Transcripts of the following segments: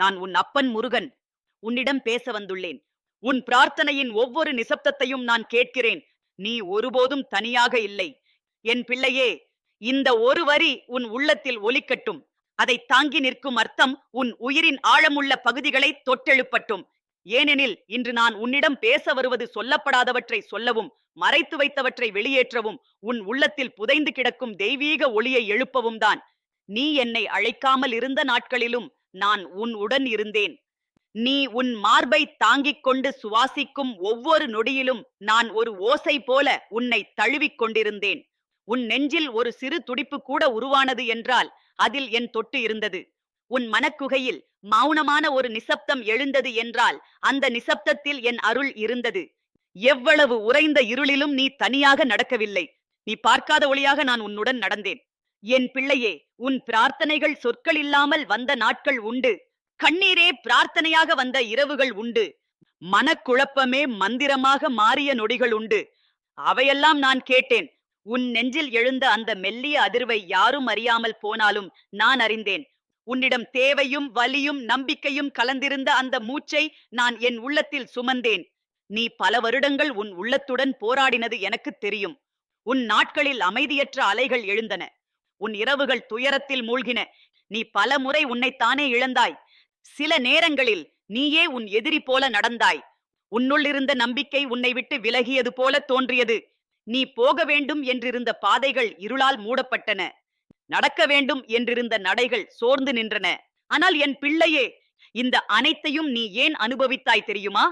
நான் உன் அப்பன் முருகன். உன்னிடம் பேச வந்துள்ளேன். உன் பிரார்த்தனையின் ஒவ்வொரு நிசப்தத்தையும் நான் கேட்கிறேன். நீ ஒருபோதும் தனியாக இல்லை. என் பிள்ளையே இந்த ஒரு வரி உன் உள்ளத்தில் ஒலிக்கட்டும். அதை தாங்கி நிற்கும் அர்த்தம் உன் உயிரின் ஆழமுள்ள பகுதிகளை தொட்டெழுப்பட்டும். ஏனெனில் இன்று நான் உன்னிடம் பேச வருவது சொல்லப்படாதவற்றை சொல்லவும் மறைத்து வைத்தவற்றை வெளியேற்றவும் உன் உள்ளத்தில் புதைந்து கிடக்கும் தெய்வீக ஒளியை எழுப்பவும் தான். நீ என்னை அழைக்காமல் இருந்த நாட்களிலும் நான் உன் உடன் இருந்தேன். நீ உன் மார்பை தாங்கிக் கொண்டு சுவாசிக்கும் ஒவ்வொரு நொடியிலும் நான் ஒரு ஓசை போல உன்னை தழுவிக் கொண்டிருந்தேன். உன் நெஞ்சில் ஒரு சிறு துடிப்பு கூட உருவானது என்றால் அதில் என் தொட்டு இருந்தது. உன் மனக்குகையில் மௌனமான ஒரு நிசப்தம் எழுந்தது என்றால் அந்த நிசப்தத்தில் என் அருள் இருந்தது. எவ்வளவு உறைந்த இருளிலும் நீ தனியாக நடக்கவில்லை. நீ பார்க்காத ஒளியாக நான் உன்னுடன் நடந்தேன். என் பிள்ளையே உன் பிரார்த்தனைகள் சொற்கள் இல்லாமல் வந்த நாட்கள் உண்டு. கண்ணீரே பிரார்த்தனையாக வந்த இரவுகள் உண்டு. மனக்குழப்பமே மந்திரமாக மாறிய நொடிகள் உண்டு. அவையெல்லாம் நான் கேட்டேன். உன் நெஞ்சில் எழுந்த அந்த மெல்லிய அதிர்வை யாரும் அறியாமல் போனாலும் நான் அறிந்தேன். உன்னிடம் தேவையும் வலியும் நம்பிக்கையும் கலந்திருந்த அந்த மூச்சை நான் என் உள்ளத்தில் சுமந்தேன். நீ பல வருடங்கள் உன் உள்ளத்துடன் போராடினது எனக்கு தெரியும். உன் நாட்களில் அமைதியற்ற அலைகள் எழுந்தன. உன் இரவுகள் துயரத்தில் மூழ்கின. நீ பல முறை உன்னைத்தானே இழந்தாய். சில நேரங்களில் நீயே உன் எதிரி போல நடந்தாய். உன்னுள் இருந்த நம்பிக்கை உன்னை விட்டு விலகியது போல தோன்றியது. நீ போக வேண்டும் என்றிருந்த பாதைகள் இருளால் மூடப்பட்டன. நடக்க வேண்டும் என்றிருந்த நடைகள் சோர்ந்து நின்றன. ஆனால் என் பிள்ளையே இந்த அனைத்தையும் நீ ஏன் அனுபவித்தாய் தெரியுமா?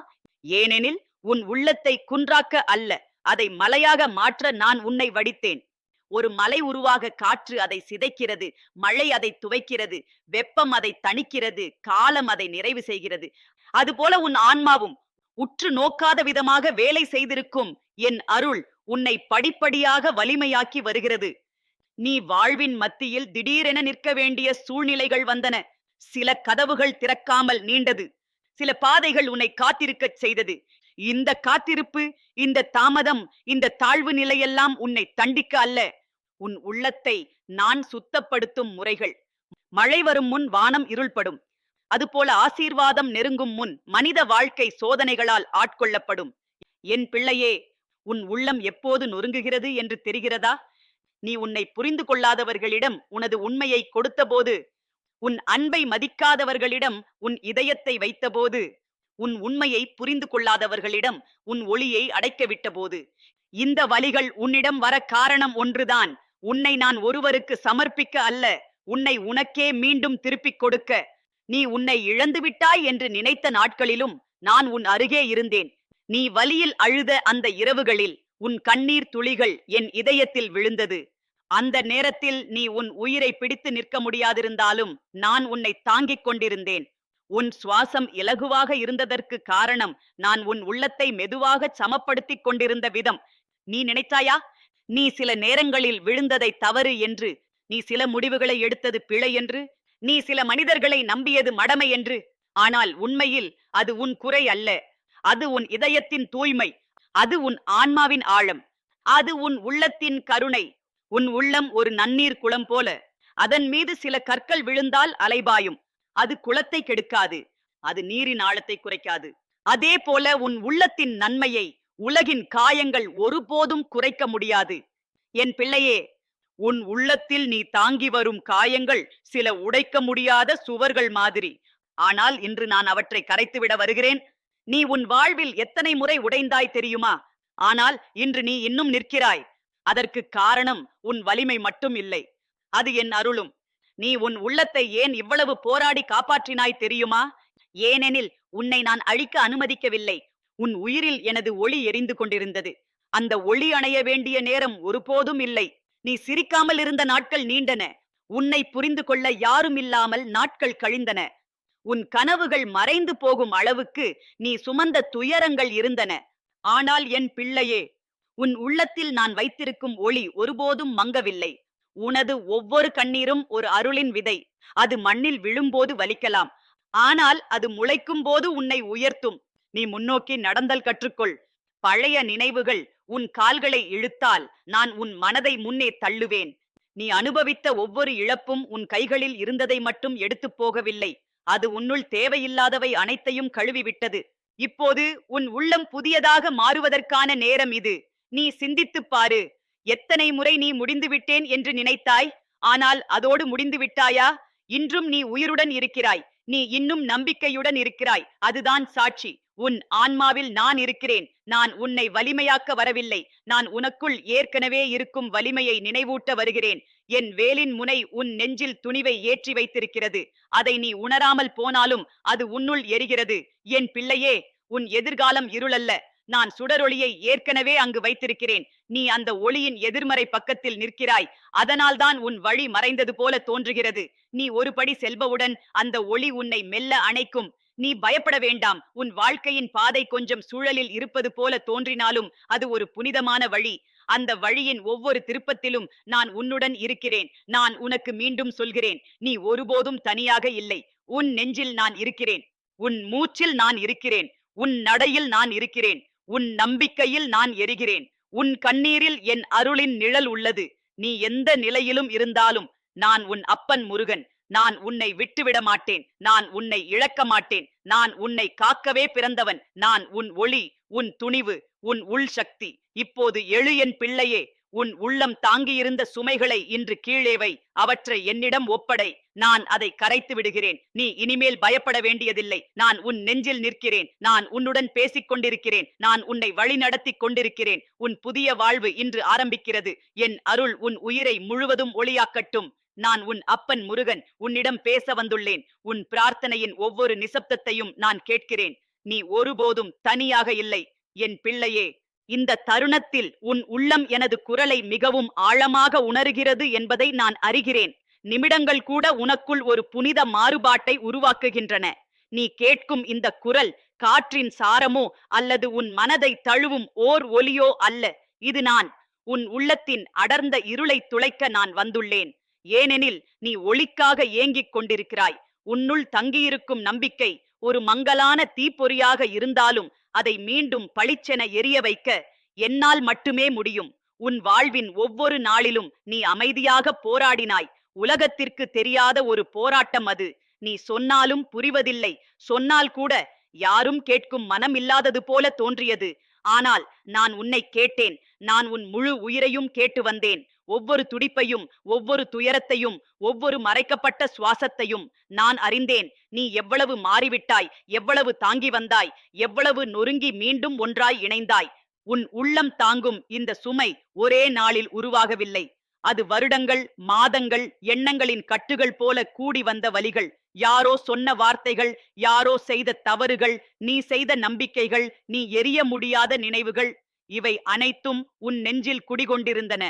ஏனெனில் உன் உள்ளத்தை குன்றாக்க அல்ல. அதை மலையாக மாற்ற நான் உன்னை வடித்தேன். ஒரு மலை உருவாக காற்று அதை சிதைக்கிறது மழை அதை துவைக்கிறது வெப்பம் அதை தணிக்கிறது காலம் அதை நிறைவு செய்கிறது. அதுபோல உன் ஆன்மாவும் உற்று நோக்காத விதமாக வேலை செய்திருக்கும் என் அருள் உன்னை படிப்படியாக வலிமையாக்கி வருகிறது. நீ வாழ்வின் மத்தியில் திடீரென நிற்க வேண்டிய சூழ்நிலைகள் வந்தன. சில கதவுகள் திறக்காமல் நீண்டது. சில பாதைகள் உன்னை காத்திருக்கச் செய்தது. இந்த காத்திருப்பு இந்த தாமதம் இந்த தாழ்வு நிலையெல்லாம் உன்னை தண்டிக்க அல்ல. உன் உள்ளத்தை நான் சுத்தப்படுத்தும் முறைகள். மழை வரும் முன் வானம் இருள்படும். அதுபோல ஆசீர்வாதம் நெருங்கும் முன் மனித வாழ்க்கை சோதனைகளால் ஆட்கொள்ளப்படும். என் பிள்ளையே உன் உள்ளம் எப்போது நொறுங்குகிறது என்று தெரிகிறதா? நீ உன்னை புரிந்து கொள்ளாதவர்களிடம் உனது உண்மையை கொடுத்தபோது உன் அன்பை மதிக்காதவர்களிடம் உன் இதயத்தை வைத்தபோது உன் உண்மையை புரிந்து கொள்ளாதவர்களிடம் உன் ஒளியை அடைக்க விட்டபோது. இந்த வலிகள் உன்னிடம் வர காரணம் ஒன்றுதான். உன்னை நான் ஒருவருக்கு சமர்ப்பிக்க அல்ல உன்னை உனக்கே மீண்டும் திருப்பிக் கொடுக்க. நீ உன்னை இழந்து விட்டாய் என்று நினைத்த நாட்களிலும் நான் உன் அருகே இருந்தேன். நீ வலியில் அழுத அந்த இரவுகளில் உன் கண்ணீர் துளிகள் என் இதயத்தில் விழுந்தது. அந்த நேரத்தில் நீ உன் உயிரை பிடித்து நிற்க முடியாதிருந்தாலும் நான் உன்னை தாங்கிக் கொண்டிருந்தேன். உன் சுவாசம் இலகுவாக இருந்ததற்கு காரணம் நான் உன் உள்ளத்தை மெதுவாக சமப்படுத்திக் கொண்டிருந்த விதம். நீ நினைத்தாயா? நீ சில நேரங்களில் விழுந்ததை தவறு என்று நீ சில முடிவுகளை எடுத்தது பிழை என்று நீ சில மனிதர்களை நம்பியது மடமை என்று. ஆனால் உண்மையில் அது உன் குறை அல்ல. அது உன் இதயத்தின் தூய்மை. அது உன் ஆன்மாவின் ஆழம். அது உன் உள்ளத்தின் கருணை. உன் உள்ளம் ஒரு நன்னீர் குளம் போல. அதன் மீது சில கற்கள் விழுந்தால் அலைபாயும் அது குளத்தை கெடுக்காது. அது நீரின் ஆழத்தை குறைக்காது. அதே போல உன் உள்ளத்தின் நன்மையை உலகின் காயங்கள் ஒருபோதும் குறைக்க முடியாது. என் பிள்ளையே உன் உள்ளத்தில் நீ தாங்கி வரும் காயங்கள் சில உடைக்க முடியாத சுவர்கள் மாதிரி. ஆனால் இன்று நான் அவற்றை கரைத்துவிட வருகிறேன். நீ உன் வாழ்வில் எத்தனை முறை உடைந்தாய் தெரியுமா? ஆனால் இன்று நீ இன்னும் நிற்கிறாய். அதற்கு காரணம் உன் வலிமை மட்டும் இல்லை. அது என் அருளும். நீ உன் உள்ளத்தை ஏன் இவ்வளவு போராடி காப்பாற்றினாய் தெரியுமா? ஏனெனில் உன்னை நான் அழிக்க அனுமதிக்கவில்லை. உன் உயிரில் எனது ஒளி எரிந்து கொண்டிருந்தது. அந்த ஒளி அணைய வேண்டிய நேரம் ஒருபோதும் இல்லை. நீ சிரிக்காமல் இருந்த நாட்கள் நீண்டன. உன்னை புரிந்து கொள்ள யாரும் இல்லாமல் நாட்கள் கழிந்தன. உன் கனவுகள் மறைந்து போகும் அளவுக்கு நீ சுமந்த துயரங்கள் இருந்தன. ஆனால் என் பிள்ளையே உன் உள்ளத்தில் நான் வைத்திருக்கும் ஒளி ஒருபோதும் மங்கவில்லை. உனது ஒவ்வொரு கண்ணீரும் ஒரு அருளின் விதை. அது மண்ணில் விழும்போது வலிக்கலாம். ஆனால் அது முளைக்கும் போது உன்னை உயர்த்தும். நீ முன்னோக்கி நடந்தல் கற்றுக்கொள். பழைய நினைவுகள் உன் கால்களை இழுத்தால் நான் உன் மனதை முன்னே தள்ளுவேன். நீ அனுபவித்த ஒவ்வொரு இழப்பும் உன் கைகளில் இருந்ததை மட்டும் எடுத்துப் போகவில்லை. அது உன்னுள் தேவையில்லாதவை அனைத்தையும் கழுவிவிட்டது. இப்போது உன் உள்ளம் புதியதாக மாறுவதற்கான நேரம் இது. நீ சிந்தித்துப் பாரு. எத்தனை முறை நீ முடிந்துவிட்டேன் என்று நினைத்தாய்? ஆனால் அதோடு முடிந்து விட்டாயா? இன்றும் நீ உயிருடன் இருக்கிறாய். நீ இன்னும் நம்பிக்கையுடன் இருக்கிறாய். அதுதான் சாட்சி. உன் ஆன்மாவில் நான் இருக்கிறேன். நான் உன்னை வலிமையாக்க வரவில்லை. நான் உனக்குள் ஏற்கனவே இருக்கும் வலிமையை நினைவூட்ட வருகிறேன். என் வேலின் முனை உன் நெஞ்சில் துணிவை ஏற்றி வைத்திருக்கிறது. அதை நீ உணராமல் போனாலும் அது உன்னுள் எரிகிறது. என் பிள்ளையே உன் எதிர்காலம் இருளல்ல. நான் சுடரொளியை ஏற்கனவே அங்கு வைத்திருக்கிறேன். நீ அந்த ஒளியின் எதிர்மறை பக்கத்தில் நிற்கிறாய். அதனால்தான் உன் வழி மறைந்தது போல தோன்றுகிறது. நீ ஒருபடி செல்பவுடன் அந்த ஒளி உன்னை மெல்ல அணைக்கும். நீ பயப்பட வேண்டாம். உன் வாழ்க்கையின் பாதை கொஞ்சம் சூழலில் இருப்பது போல தோன்றினாலும் அது ஒரு புனிதமான வழி. அந்த வழியின் ஒவ்வொரு திருப்பத்திலும் நான் உன்னுடன் இருக்கிறேன். நான் உனக்கு மீண்டும் சொல்கிறேன். நீ ஒருபோதும் தனியாக இல்லை. உன் நெஞ்சில் நான் இருக்கிறேன். உன் மூச்சில் நான் இருக்கிறேன். உன் நடையில் நான் இருக்கிறேன். உன் நம்பிக்கையில் நான் எரிகிறேன். உன் கண்ணீரில் என் அருளின் நிழல் உள்ளது. நீ எந்த நிலையிலும் இருந்தாலும் நான் உன் அப்பன் முருகன். நான் உன்னை விட்டுவிட மாட்டேன். நான் உன்னை இழக்க மாட்டேன். நான் உன்னை காக்கவே பிறந்தவன். நான் உன் ஒளி உன் துணிவு உன் உள் சக்தி. இப்போது எழு என் பிள்ளையே உன் உள்ளம் தாங்கியிருந்த சுமைகளை இன்று கீழே வை. அவற்றை என்னிடம் ஒப்படை. நான் அதை கரைத்து விடுகிறேன். நீ இனிமேல் பயப்பட வேண்டியதில்லை. நான் உன் நெஞ்சில் நிற்கிறேன். நான் உன்னுடன் பேசிக் கொண்டிருக்கிறேன். நான் உன்னை வழிநடத்தி கொண்டிருக்கிறேன். உன் புதிய வாழ்வு இன்று ஆரம்பிக்கிறது. என் அருள் உன் உயிரை முழுவதும் ஒளியாக்கட்டும். நான் உன் அப்பன் முருகன். உன்னிடம் பேச வந்துள்ளேன். உன் பிரார்த்தனையின் ஒவ்வொரு நிசப்தத்தையும் நான் கேட்கிறேன். நீ ஒருபோதும் தனியாக இல்லை. என் பிள்ளையே இந்த தருணத்தில் உன் உள்ளம் எனது குரலை மிகவும் ஆழமாக உணர்கிறது என்பதை நான் அறிகிறேன். நிமிடங்கள் கூட உனக்குள் ஒரு புனித மாறுபாட்டை உருவாக்குகின்றன. நீ கேட்கும் இந்த குரல் காற்றின் சாரமோ அல்லது உன் மனதை தழுவும் ஓர் ஒலியோ அல்ல. இது நான் உன் உள்ளத்தின் அடர்ந்த இருளை துளைக்க நான் வந்துள்ளேன். ஏனெனில் நீ ஒளிக்காக ஏங்கிக் கொண்டிருக்கிறாய். உன்னுள் தங்கியிருக்கும் நம்பிக்கை ஒரு மங்கலான தீப்பொறியாக இருந்தாலும் அதை மீண்டும் பளிச்சென எரிய வைக்க என்னால் மட்டுமே முடியும். உன் வாழ்வின் ஒவ்வொரு நாளிலும் நீ அமைதியாக போராடினாய். உலகத்திற்கு தெரியாத ஒரு போராட்டம் அது. நீ சொன்னாலும் புரிவதில்லை. சொன்னால் கூட யாரும் கேட்கும் மனம் இல்லாதது போல தோன்றியது. ஆனால் நான் உன்னை கேட்டேன். நான் உன் முழு உயிரையும் கேட்டு வந்தேன். ஒவ்வொரு துடிப்பையும் ஒவ்வொரு துயரத்தையும் ஒவ்வொரு மறைக்கப்பட்ட சுவாசத்தையும் நான் அறிந்தேன். நீ எவ்வளவு மாறிவிட்டாய் எவ்வளவு தாங்கி வந்தாய் எவ்வளவு நொறுங்கி மீண்டும் ஒன்றாய் இணைந்தாய். உன் உள்ளம் தாங்கும் இந்த சுமை ஒரே நாளில் உருவாகவில்லை. அது வருடங்கள் மாதங்கள் எண்ணங்களின் கட்டுகள் போல கூடி வந்த வலிகள் யாரோ சொன்ன வார்த்தைகள் யாரோ செய்த தவறுகள் நீ செய்த நம்பிக்கைகள் நீ எரிய முடியாத நினைவுகள் இவை அனைத்தும் உன் நெஞ்சில் குடிகொண்டிருந்தன.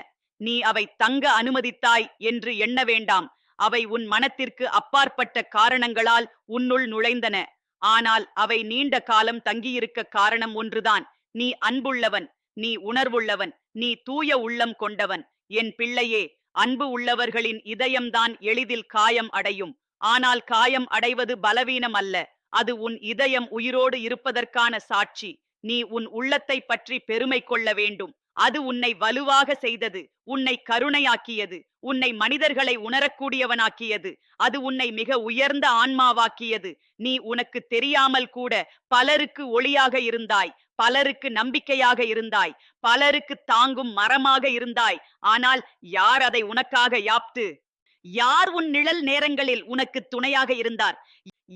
நீ அவை தங்க அனுமதித்தாய் என்று எண்ண வேண்டாம். அவை உன் மனத்திற்கு அப்பாற்பட்ட காரணங்களால் உன்னுள் நுழைந்தன. ஆனால் அவை நீண்ட காலம் தங்கியிருக்க காரணம் ஒன்றுதான். நீ அன்புள்ளவன் நீ உணர்வுள்ளவன் நீ தூய உள்ளம் கொண்டவன். என் பிள்ளையே அன்பு உள்ளவர்களின் இதயம்தான் எளிதில் காயம் அடையும். ஆனால் காயம் அடைவது பலவீனம் அல்ல. அது உன் இதயம் உயிரோடு இருப்பதற்கான சாட்சி. நீ உன் உள்ளத்தை பற்றி பெருமை கொள்ள வேண்டும். அது உன்னை வலுவாக செய்தது உன்னை கருணையாக்கியது உன்னை மனிதர்களை உணரக்கூடியவனாக்கியது அது உன்னை மிக உயர்ந்த ஆன்மாவாக்கியது. நீ உனக்கு தெரியாமல் கூட பலருக்கு ஒளியாக இருந்தாய் பலருக்கு நம்பிக்கையாக இருந்தாய் பலருக்கு தாங்கும் மரமாக இருந்தாய். ஆனால் யார் அதை உனக்காக யாப்து? யார் உன் நிழல் நேரங்களில் உனக்கு துணையாக இருந்தார்?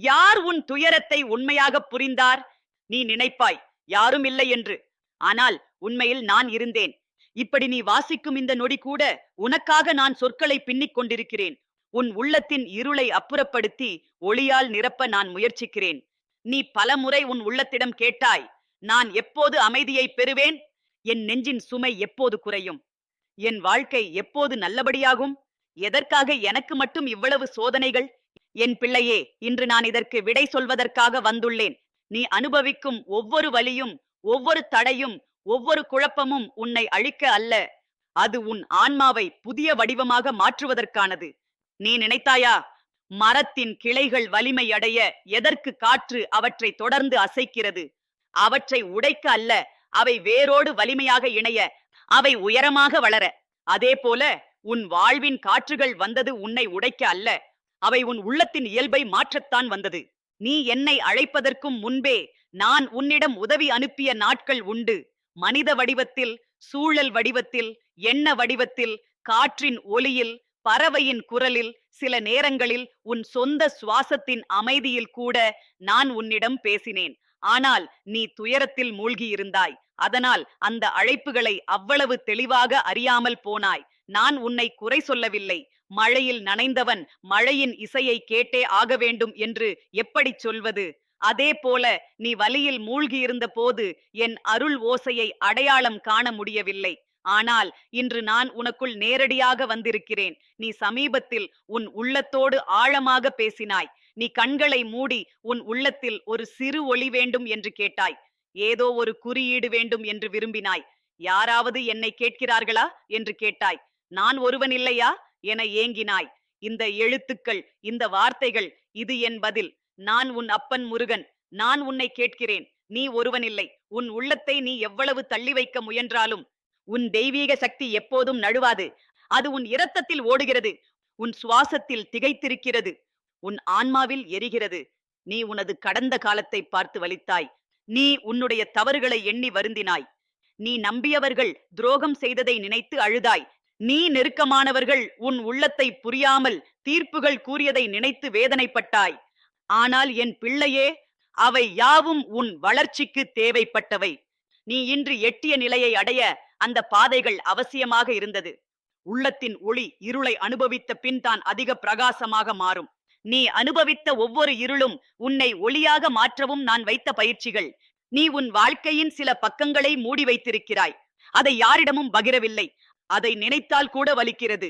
யார் உன் துயரத்தை உண்மையாக புரிந்தார்? நீ நினைப்பாய் யாரும் இல்லை என்று. ஆனால் உண்மையில் நான் இருந்தேன். இப்படி நீ வாசிக்கும் இந்த நொடி கூட உனக்காக நான் சொற்களை பின்னிக் கொண்டிருக்கிறேன். உன் உள்ளத்தின் இருளை அப்புறப்படுத்தி ஒளியால் நிரப்ப நான் முயற்சிக்கிறேன். நீ பலமுறை உன் உள்ளத்திடம் கேட்டாய் நான் எப்போது அமைதியை பெறுவேன்? என் நெஞ்சின் சுமை எப்போது குறையும்? என் வாழ்க்கை எப்போது நல்லபடியாகும்? எதற்காக எனக்கு மட்டும் இவ்வளவு சோதனைகள்? என் பிள்ளையே இன்று நான் இதற்கு விடை சொல்வதற்காக வந்துள்ளேன். நீ அனுபவிக்கும் ஒவ்வொரு வலியும் ஒவ்வொரு தடையும் ஒவ்வொரு குழப்பமும் உன்னை அழிக்க அல்ல. அது உன் ஆன்மாவை புதிய வடிவமாக மாற்றுவதற்கானது. நீ நினைத்தாயா? மரத்தின் கிளைகள் வலிமை அடைய எதற்கு காற்று அவற்றை தொடர்ந்து அசைக்கிறது? அவற்றை உடைக்க அல்ல அவை வேரோடு வலிமையாக இணைய அவை உயரமாக வளர. அதே போல உன் வாழ்வின் காற்றுகள் வந்தது உன்னை உடைக்க அல்ல அவை உன் உள்ளத்தின் இயல்பை மாற்றத்தான் வந்தது. நீ என்னை அழைப்பதற்கும் முன்பே நான் உன்னிடம் உதவி அனுப்பிய நாட்கள் உண்டு. மனித வடிவத்தில் சூழல் வடிவத்தில் எண்ண வடிவத்தில் காற்றின் ஒலியில் பறவையின் குரலில் சில நேரங்களில் உன் சொந்த சுவாசத்தின் அமைதியில் கூட நான் உன்னிடம் பேசினேன். ஆனால் நீ துயரத்தில் மூழ்கியிருந்தாய். அதனால் அந்த அழைப்புகளை அவ்வளவு தெளிவாக அறியாமல் போனாய். நான் உன்னை குறை சொல்லவில்லை. மழையில் நனைந்தவன் மழையின் இசையை கேட்டே ஆக வேண்டும் என்று எப்படி சொல்வது? அதே போல நீ வலியில் மூழ்கியிருந்த போது என் அருள் ஓசையை அடையாளம் காண முடியவில்லை. ஆனால் இன்று நான் உனக்குள் நேரடியாக வந்திருக்கிறேன். நீ சமீபத்தில் உன் உள்ளத்தோடு ஆழமாக பேசினாய். நீ கண்களை மூடி உன் உள்ளத்தில் ஒரு சிறு ஒளி வேண்டும் என்று கேட்டாய். ஏதோ ஒரு குறியீடு வேண்டும் என்று விரும்பினாய். யாராவது என்னை கேட்கிறார்களா? என்று கேட்டாய். நான் ஒருவன் இல்லையா? என ஏங்கினாய். இந்த எழுத்துக்கள் இந்த வார்த்தைகள் இது என் பதில். நான் உன் அப்பன் முருகன். நான் உன்னை கேட்கிறேன். நீ ஒருவனில்லை. உன் உள்ளத்தை நீ எவ்வளவு தள்ளி வைக்க முயன்றாலும் உன் தெய்வீக சக்தி எப்போதும் நழுவாது. அது உன் இரத்தத்தில் ஓடுகிறது. உன் சுவாசத்தில் திகைத்திருக்கிறது. உன் ஆன்மாவில் எரிகிறது. நீ உனது கடந்த காலத்தை பார்த்து வலித்தாய். நீ உன்னுடைய தவறுகளை எண்ணி வருந்தினாய். நீ நம்பியவர்கள் துரோகம் செய்ததை நினைத்து அழுதாய். நீ நெருக்கமானவர்கள் உன் உள்ளத்தை புரியாமல் தீர்ப்புகள் கூறியதை நினைத்து வேதனைப்பட்டாய். ஆனால் என் பிள்ளையே அவை யாவும் உன் வளர்ச்சிக்கு தேவைப்பட்டவை. நீ இன்று எட்டிய நிலையை அடைய அந்த பாதைகள் அவசியமாக இருந்தது. உள்ளத்தின் ஒளி இருளை அனுபவித்த பின் தான் அதிக பிரகாசமாக மாறும். நீ அனுபவித்த ஒவ்வொரு இருளும் உன்னை ஒளியாக மாற்றவும் நான் வைத்த பயிற்சிகள். நீ உன் வாழ்க்கையின் சில பக்கங்களை மூடி வைத்திருக்கிறாய். அதை யாரிடமும் பகிரவில்லை. அதை நினைத்தால் கூட வலிக்கிறது.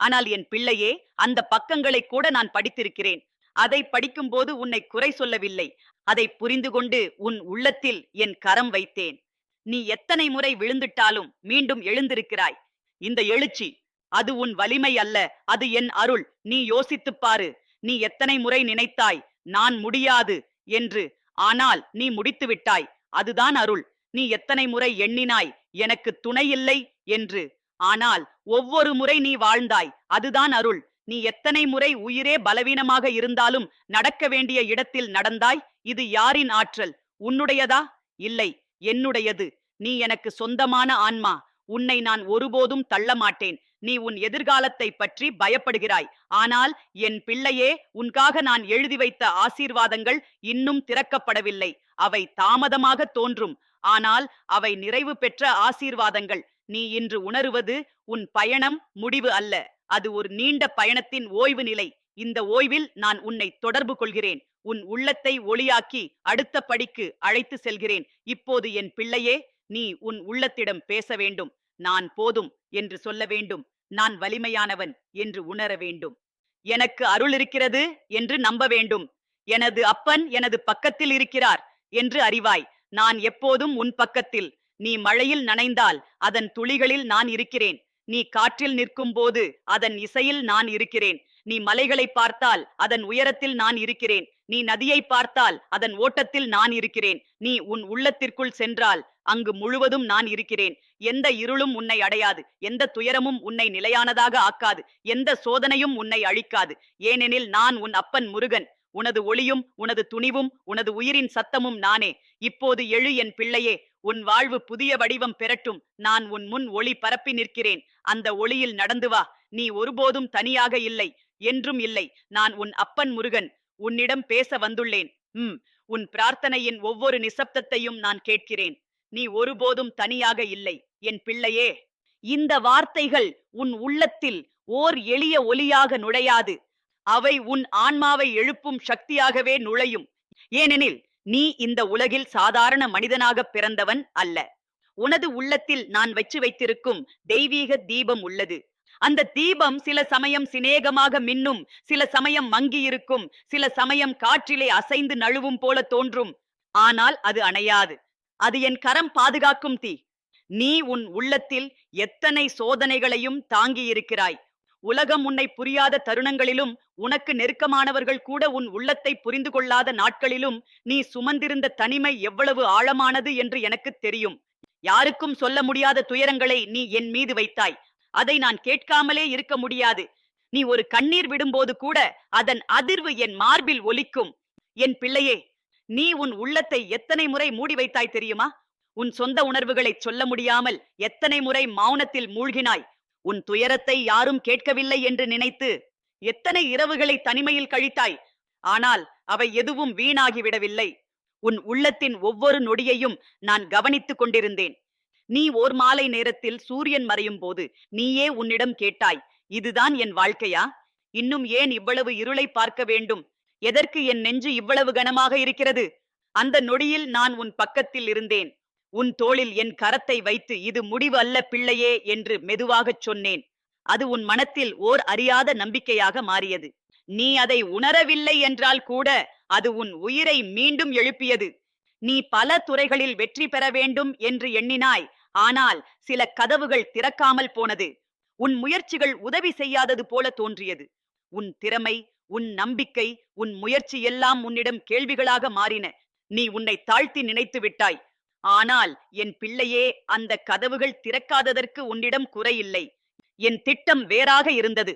ஆனால் என் பிள்ளையே அந்த பக்கங்களை கூட நான் படித்திருக்கிறேன். அதை படிக்கும்போது உன்னை குறை சொல்லவில்லை. அதை புரிந்து கொண்டு உன் உள்ளத்தில் என் கரம் வைத்தேன். நீ எத்தனை முறை விழுந்துட்டாலும் மீண்டும் எழுந்திருக்கிறாய். இந்த எழுச்சி அது உன் வலிமை அல்ல அது என் அருள். நீ யோசித்துப் பாரு நீ எத்தனை முறை நினைத்தாய் நான் முடியாது என்று. ஆனால் நீ முடித்து விட்டாய் அதுதான் அருள். நீ எத்தனை முறை எண்ணினாய் எனக்கு துணை இல்லை என்று. ஆனால் ஒவ்வொரு முறை நீ வாழ்ந்தாய் அதுதான் அருள். நீ எத்தனை முறை உயிரே பலவீனமாக இருந்தாலும் நடக்க வேண்டிய இடத்தில் நடந்தாய் இது யாரின் ஆற்றல்? உன்னுடையதா? இல்லை என்னுடையது. நீ எனக்கு சொந்தமான ஆன்மா. உன்னை நான் ஒருபோதும் தள்ள மாட்டேன் நீ உன் எதிர்காலத்தை பற்றி பயப்படுகிறாய். ஆனால் என் பிள்ளையே உன்காக நான் எழுதி வைத்த ஆசீர்வாதங்கள் இன்னும் திறக்கப்படவில்லை. அவை தாமதமாக தோன்றும். ஆனால் அவை நிறைவு பெற்ற ஆசீர்வாதங்கள். நீ இன்று உணருவது உன் பயணம் முடிவு அல்ல. அது ஒரு நீண்ட பயணத்தின் ஓய்வு நிலை. இந்த ஓய்வில் நான் உன்னை தொடர்பு கொள்கிறேன். உன் உள்ளத்தை ஒளியாக்கி அடுத்த படிக்கு அழைத்து செல்கிறேன். இப்போது என் பிள்ளையே நீ உன் உள்ளத்திடம் பேச வேண்டும். நான் போதும் என்று சொல்ல வேண்டும். நான் வலிமையானவன் என்று உணர வேண்டும். எனக்கு அருள் இருக்கிறது என்று நம்ப வேண்டும். எனது அப்பன் எனது பக்கத்தில் இருக்கிறார் என்று அறிவாய். நான் எப்போதும் உன் பக்கத்தில். நீ மழையில் நனைந்தால் அதன் துளிகளில் நான் இருக்கிறேன். நீ காற்றில் நிற்கும் போது அதன் இசையில் நான் இருக்கிறேன். நீ மலைகளை பார்த்தால் அதன் உயரத்தில் நான் இருக்கிறேன். நீ நதியை பார்த்தால் அதன் ஓட்டத்தில் நான் இருக்கிறேன். நீ உன் உள்ளத்திற்குள் சென்றால் அங்கு முழுவதும் நான் இருக்கிறேன். எந்த இருளும் உன்னை அடையாது. எந்த துயரமும் உன்னை நிலையானதாக ஆக்காது. எந்த சோதனையும் உன்னை அழிக்காது. ஏனெனில் நான் உன் அப்பன் முருகன். உனது ஒளியும் உனது துணிவும் உனது உயிரின் சத்தமும் நானே. இப்போது எழு என் பிள்ளையே. உன் வாழ்வு புதிய வடிவம் பெறட்டும். நான் உன் முன் ஒளி பரப்பி நிற்கிறேன். அந்த ஒளியில் நடந்து வா. நீ ஒருபோதும் தனியாக இல்லை. என்றும் இல்லை. நான் உன் அப்பன் முருகன். உன்னிடம் பேச வந்துள்ளேன். உம். உன் பிரார்த்தனையின் ஒவ்வொரு நிசப்தத்தையும் நான் கேட்கிறேன். நீ ஒருபோதும் தனியாக இல்லை. என் பிள்ளையே. இந்த வார்த்தைகள் உன் உள்ளத்தில் ஓர் எளிய ஒலியாக நுழையாது. அவை உன் ஆன்மாவை எழுப்பும் சக்தியாகவே நுழையும். ஏனெனில் நீ இந்த உலகில் சாதாரண மனிதனாக பிறந்தவன் அல்ல. உனது உள்ளத்தில் நான் வச்சு வைத்திருக்கும் தெய்வீக தீபம் உள்ளது. அந்த தீபம் சில சமயம் சிநேகமாக மின்னும் சில சமயம் மங்கி இருக்கும் சில சமயம் காற்றிலே அசைந்து நழுவும் போல தோன்றும். ஆனால் அது அணையாது. அது என் கரம் பாதுகாக்கும் தீ. நீ உன் உள்ளத்தில் எத்தனை சோதனைகளையும் தாங்கி இருக்கிறாய் உலகம் உன்னை புரியாத தருணங்களிலும் உனக்கு நெருக்கமானவர்கள் கூட உன் உள்ளத்தை புரிந்து கொள்ளாத நாட்களிலும் நீ சுமந்திருந்த தனிமை எவ்வளவு ஆழமானது என்று எனக்கு தெரியும். யாருக்கும் சொல்ல முடியாத துயரங்களை நீ என் மீது வைத்தாய். அதை நான் கேட்காமலே இருக்க முடியாது. நீ ஒரு கண்ணீர் விடும்போது கூட அதன் அதிர்வு என் மார்பில் ஒலிக்கும். என் பிள்ளையே நீ உன் உள்ளத்தை எத்தனை முறை மூடி வைத்தாய் தெரியுமா? உன் சொந்த உணர்வுகளை சொல்ல முடியாமல் எத்தனை முறை மௌனத்தில் மூழ்கினாய். உன் துயரத்தை யாரும் கேட்கவில்லை என்று நினைத்து எத்தனை இரவுகளை தனிமையில் கழித்தாய். ஆனால் அவை எதுவும் வீணாகிவிடவில்லை. உன் உள்ளத்தின் ஒவ்வொரு நொடியையும் நான் கவனித்துக் கொண்டிருந்தேன். நீ ஓர் மாலை நேரத்தில் சூரியன் மறையும் போது நீயே உன்னிடம் கேட்டாய் இதுதான் என் வாழ்க்கையா? இன்னும் ஏன் இவ்வளவு இருளை பார்க்க வேண்டும்? எதற்கு என் நெஞ்சு இவ்வளவு கனமாக இருக்கிறது? அந்த நொடியில் நான் உன் பக்கத்தில் இருந்தேன். உன் தோளில் என் கரத்தை வைத்து இது முடிவு அல்ல பிள்ளையே என்று மெதுவாகச் சொன்னேன். அது உன் மனத்தில் ஓர் அறியாத நம்பிக்கையாக மாறியது. நீ அதை உணரவில்லை என்றால் கூட அது உன் உயிரை மீண்டும் எழுப்பியது. நீ பல துறைகளில் வெற்றி பெற வேண்டும் என்று எண்ணினாய். ஆனால் சில கதவுகள் திறக்காமல் போனது. உன் முயற்சிகள் உதவி செய்யாதது போல தோன்றியது. உன் திறமை உன் நம்பிக்கை உன் முயற்சி எல்லாம் உன்னிடம் கேள்விகளாக மாறின. நீ உன்னை தாழ்த்தி நினைத்து விட்டாய். ஆனால் என் பிள்ளையே அந்த கதவுகள் திறக்காததற்கு உன்னிடம் குறையில்லை என் திட்டம் வேறாக இருந்தது.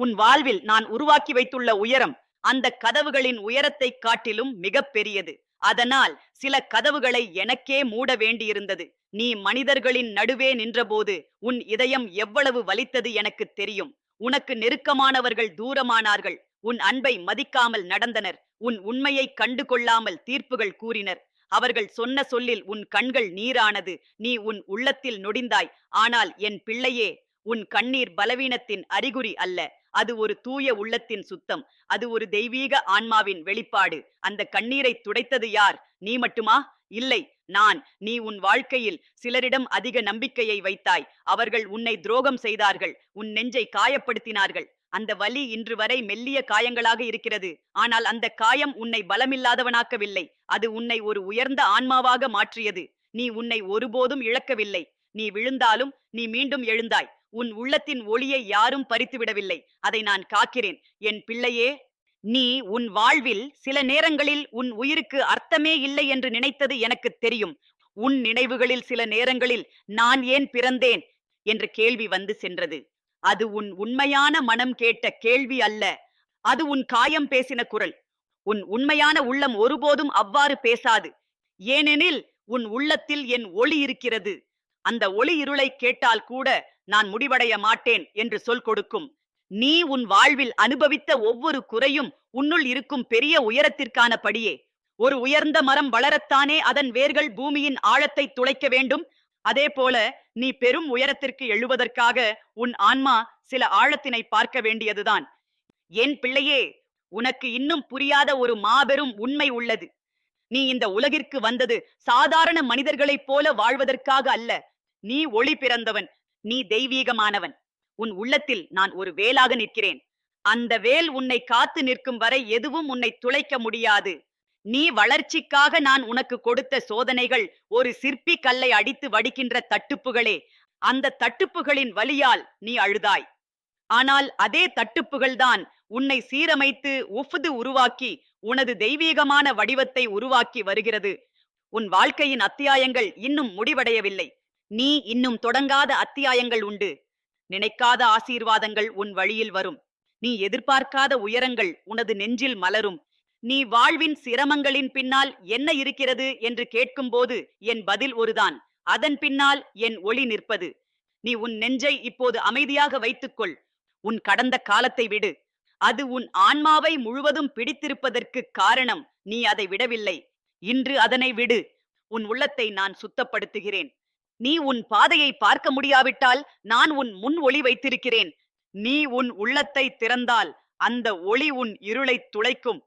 உன் வாழ்வில் நான் உருவாக்கி வைத்துள்ள உயரம் அந்த கதவுகளின் உயரத்தை காட்டிலும் மிக பெரியது அதனால் சில கதவுகளை எனக்கே மூட வேண்டியிருந்தது. நீ மனிதர்களின் நடுவே நின்றபோது உன் இதயம் எவ்வளவு வலித்தது எனக்கு தெரியும். உனக்கு நெருக்கமானவர்கள் தூரமானார்கள். உன் அன்பை மதிக்காமல் நடந்தனர். உன் உண்மையை கண்டு கொள்ளாமல் தீர்ப்புகள் கூறினர். அவர்கள் சொன்ன சொல்லில் உன் கண்கள் நீரானது. நீ உன் உள்ளத்தில் நொடிந்தாய். ஆனால் என் பிள்ளையே உன் கண்ணீர் பலவீனத்தின் அறிகுறி அல்ல. அது ஒரு தூய உள்ளத்தின் சுத்தம். அது ஒரு தெய்வீக ஆன்மாவின் வெளிப்பாடு. அந்த கண்ணீரை துடைத்தது யார்? நீ மட்டுமா? இல்லை நான். நீ உன் வாழ்க்கையில் சிலரிடம் அதிக நம்பிக்கையை வைத்தாய். அவர்கள் உன்னை துரோகம் செய்தார்கள். உன் நெஞ்சை காயப்படுத்தினார்கள். அந்த வலி இன்று வரை மெல்லிய காயங்களாக இருக்கிறது. ஆனால் அந்த காயம் உன்னை பலமில்லாதவனாக்கவில்லை. அது உன்னை ஒரு உயர்ந்த ஆன்மாவாக மாற்றியது. நீ உன்னை ஒருபோதும் இழக்கவில்லை. நீ விழுந்தாலும் நீ மீண்டும் எழுந்தாய். உன் உள்ளத்தின் ஒளியை யாரும் பறித்து விடவில்லை அதை நான் காக்கிறேன். என் பிள்ளையே நீ உன் வாழ்வில் சில நேரங்களில் உன் உயிருக்கு அர்த்தமே இல்லை என்று நினைத்தது எனக்கு தெரியும். உன் நினைவுகளில் சில நேரங்களில் நான் ஏன் பிறந்தேன்? என்ற கேள்வி வந்து சென்றது. அது உன் உண்மையான மனம் கேட்ட கேள்வி அல்ல. அது உன் காயம் பேசின குரல். உன் உண்மையான உள்ளம் ஒருபோதும் அவ்வாறு பேசாது. ஏனெனில் உன் உள்ளத்தில் என் ஒளி இருக்கிறது. அந்த ஒளி இருளை கேட்டால் கூட நான் முடிவடைய மாட்டேன் என்று சொல் கொடுக்கும். நீ உன் வாழ்வில் அனுபவித்த ஒவ்வொரு குறையும் உன்னுள் இருக்கும் பெரிய உயரத்திற்கான படியே ஒரு உயர்ந்த மரம் வளரத்தானே அதன் வேர்கள் பூமியின் ஆழத்தை துளைக்க வேண்டும். அதே போல நீ பெரும் உயரத்திற்கு எழுவதற்காக உன் ஆன்மா சில ஆழத்தினை பார்க்க வேண்டியதுதான். என் பிள்ளையே உனக்கு இன்னும் புரியாத ஒரு மாபெரும் உண்மை உள்ளது. நீ இந்த உலகிற்கு வந்தது சாதாரண மனிதர்களைப் போல வாழ்வதற்காக அல்ல. நீ ஒளி பிறந்தவன் நீ தெய்வீகமானவன். உன் உள்ளத்தில் நான் ஒரு வேலாக நிற்கிறேன். அந்த வேல் உன்னை காத்து நிற்கும் வரை எதுவும் உன்னை துளைக்க முடியாது. நீ வளர்ச்சிக்காக நான் உனக்கு கொடுத்த சோதனைகள் ஒரு சிற்பி கல்லை அடித்து வடிக்கின்ற தட்டுப்புகளே. அந்த தட்டுப்புகளின் வலியால் நீ அழுதாய். ஆனால் அதே தட்டுப்புகள்தான் உன்னை சீரமைத்து உஃது உருவாக்கி உனது தெய்வீகமான வடிவத்தை உருவாக்கி வருகிறது. உன் வாழ்க்கையின் அத்தியாயங்கள் இன்னும் முடிவடையவில்லை. நீ இன்னும் தொடங்காத அத்தியாயங்கள் உண்டு. நினைக்காத ஆசீர்வாதங்கள் உன் வழியில் வரும். நீ எதிர்பார்க்காத உயரங்கள் உனது நெஞ்சில் மலரும். நீ வாழ்வின் சிரமங்களின் பின்னால் என்ன இருக்கிறது என்று கேட்கும்போது என் பதில் ஒருதான். அதன் பின்னால் என் ஒளி நிற்பது. நீ உன் நெஞ்சை இப்போது அமைதியாக வைத்துக்கொள். உன் கடந்த காலத்தை விடு. அது உன் ஆன்மாவை முழுவதும் பிடித்திருப்பதற்கு காரணம் நீ அதை விடவில்லை. இன்று அதனை விடு. உன் உள்ளத்தை நான் சுத்தப்படுத்துகிறேன். நீ உன் பாதையை பார்க்க முடியாவிட்டால் நான் உன் முன் ஒளி வைத்திருக்கிறேன். நீ உன் உள்ளத்தை திறந்தால் அந்த ஒளி உன் இருளை துளைக்கும்.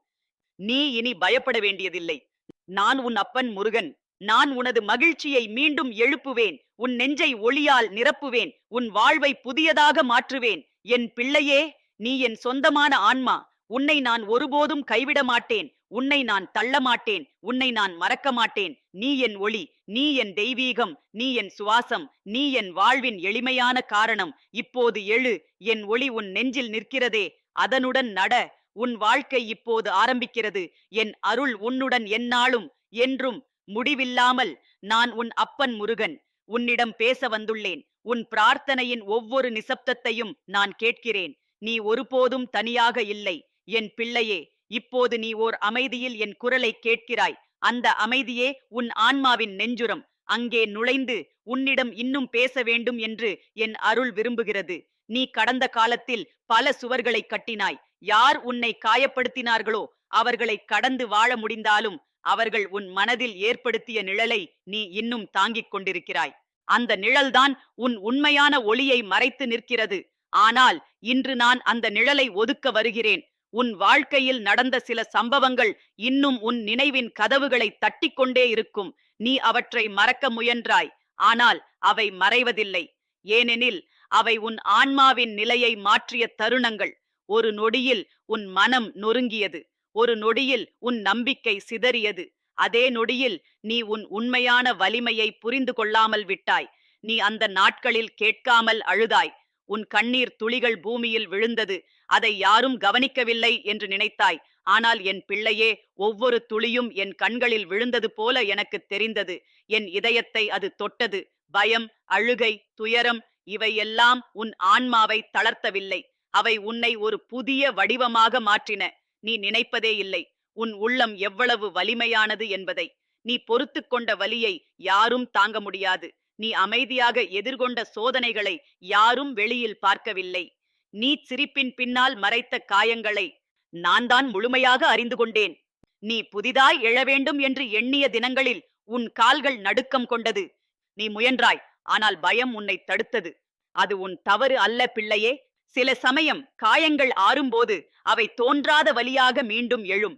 நீ இனி பயப்பட வேண்டியதில்லை. நான் உன் அப்பன் முருகன். நான் உனது மகிழ்ச்சியை மீண்டும் எழுப்புவேன். உன் நெஞ்சை ஒளியால் நிரப்புவேன். உன் வாழ்வை புதியதாக மாற்றுவேன். என் பிள்ளையே நீ என் சொந்தமான ஆன்மா. உன்னை நான் ஒருபோதும் கைவிட மாட்டேன். உன்னை நான் தள்ள மாட்டேன். உன்னை நான் மறக்க மாட்டேன். நீ என் ஒளி நீ என் தெய்வீகம் நீ என் சுவாசம் நீ என் வாழ்வின் எளிமையான காரணம். இப்போது எழு என் ஒளி உன் நெஞ்சில் நிற்கிறதே. அதனுடன் நட உன் வாழ்க்கை இப்போது ஆரம்பிக்கிறது. என் அருள் உன்னுடன் எந்நாளும் என்றும் முடிவில்லாமல் நான் உன் அப்பன் முருகன். உன்னிடம் பேச வந்துள்ளேன். உன் பிரார்த்தனையின் ஒவ்வொரு நிசப்தத்தையும் நான் கேட்கிறேன். நீ ஒருபோதும் தனியாக இல்லை. என் பிள்ளையே இப்போது நீ ஓர் அமைதியில் என் குரலை கேட்கிறாய். அந்த அமைதியே உன் ஆன்மாவின் நெஞ்சுரம். அங்கே நுழைந்து உன்னிடம் இன்னும் பேச வேண்டும் என்று என் அருள் விரும்புகிறது. நீ கடந்த காலத்தில் பல சுவர்களை கட்டினாய். யார் உன்னை காயப்படுத்தினார்களோ அவர்களை கடந்து வாழ முடிந்தாலும் அவர்கள் உன் மனதில் ஏற்படுத்திய நிழலை நீ இன்னும் தாங்கிக் கொண்டிருக்கிறாய். அந்த நிழல்தான் உன் உண்மையான ஒளியை மறைத்து நிற்கிறது. ஆனால் இன்று நான் அந்த நிழலை ஒதுக்க வருகிறேன். உன் வாழ்க்கையில் நடந்த சில சம்பவங்கள் இன்னும் உன் நினைவின் கதவுகளை தட்டிக்கொண்டே இருக்கும். நீ அவற்றை மறக்க முயன்றாய். ஆனால் அவை மறைவதில்லை. ஏனெனில் அவை உன் ஆன்மாவின் நிலையை மாற்றிய தருணங்கள். ஒரு நொடியில் உன் மனம் நொறுங்கியது. ஒரு நொடியில் உன் நம்பிக்கை சிதறியது. அதே நொடியில் நீ உன் உண்மையான வலிமையை புரிந்து கொள்ளாமல் விட்டாய். நீ அந்த நாட்களில் கேட்காமல் அழுதாய். உன் கண்ணீர் துளிகள் பூமியில் விழுந்தது. அதை யாரும் கவனிக்கவில்லை என்று நினைத்தாய். ஆனால் என் பிள்ளையே ஒவ்வொரு துளியும் என் கண்களில் விழுந்தது போல எனக்கு தெரிந்தது. என் இதயத்தை அது தொட்டது. பயம் அழுகை துயரம் இவையெல்லாம் உன் ஆன்மாவை தளர்த்தவில்லை. அவை உன்னை ஒரு புதிய வடிவமாக மாற்றின. நீ நினைப்பதே இல்லை. உன் உள்ளம் எவ்வளவு வலிமையானது என்பதை. நீ பொறுத்துக் கொண்ட வலியை யாரும் தாங்க முடியாது. நீ அமைதியாக எதிர்கொண்ட சோதனைகளை யாரும் வெளியில் பார்க்கவில்லை. நீ சிரிப்பின் பின்னால் மறைத்த காயங்களை நான் தான் முழுமையாக அறிந்து கொண்டேன். நீ புதிதாய் எழ வேண்டும் என்று எண்ணிய தினங்களில் உன் கால்கள் நடுக்கம் கொண்டது. நீ முயன்றாய் ஆனால் பயம் உன்னை தடுத்தது. அது உன் தவறு அல்ல பிள்ளையே. சில சமயம் காயங்கள் ஆறும்போது அவை தோன்றாத வலியாக மீண்டும் எழும்.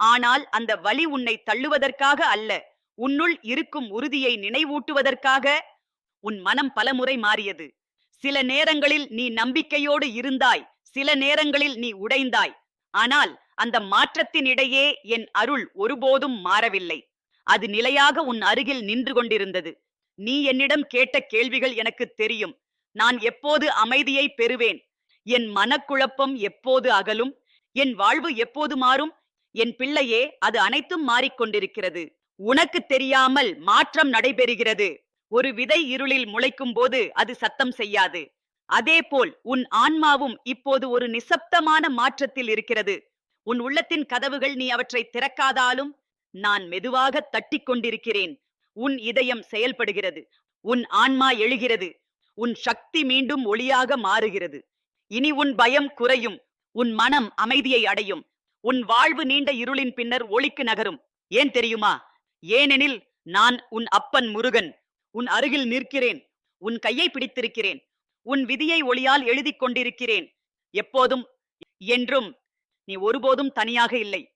ஆனால் அந்த வலி உன்னை தள்ளுவதற்காக அல்ல உன்னுள் இருக்கும் உறுதியை நினைவூட்டுவதற்காக. உன் மனம் பலமுறை மாறியது. சில நேரங்களில் நீ நம்பிக்கையோடு இருந்தாய் சில நேரங்களில் நீ உடைந்தாய். ஆனால் அந்த மாற்றத்தின் இடையே என் அருள் ஒருபோதும் மாறவில்லை. அது நிலையாக உன் அருகில் நின்று கொண்டிருந்தது. நீ என்னிடம் கேட்ட கேள்விகள் எனக்கு தெரியும். நான் எப்போது அமைதியை பெறுவேன்? என் மனக்குழப்பம் எப்போது அகலும்? என் வாழ்வு எப்போது மாறும்? என் பிள்ளையே அது அனைத்தும் மாறிக்கொண்டிருக்கிறது. உனக்கு தெரியாமல் மாற்றம் நடைபெறுகிறது. ஒரு விதை இருளில் முளைக்கும் போது அது சத்தம் செய்யாது. அதேபோல் உன் ஆன்மாவும் இப்போது ஒரு நிசப்தமான மாற்றத்தில் இருக்கிறது. உன் உள்ளத்தின் கதவுகள் நீ அவற்றை திறக்காதாலும் நான் மெதுவாக தட்டிக் கொண்டிருக்கிறேன். உன் இதயம் செயல்படுகிறது. உன் ஆன்மா எழுகிறது. உன் சக்தி மீண்டும் ஒளியாக மாறுகிறது. இனி உன் பயம் குறையும். உன் மனம் அமைதியை அடையும். உன் வாழ்வு நீண்ட இருளின் பின்னர் ஒளிக்கு நகரும். ஏன் தெரியுமா? ஏனெனில் நான் உன் அப்பன் முருகன். உன் அருகில் நிற்கிறேன். உன் கையை பிடித்திருக்கிறேன். உன் விதியை ஒளியால் எழுதிக் கொண்டிருக்கிறேன். எப்போதும் என்றும் நீ ஒருபோதும் தனியாக இல்லை.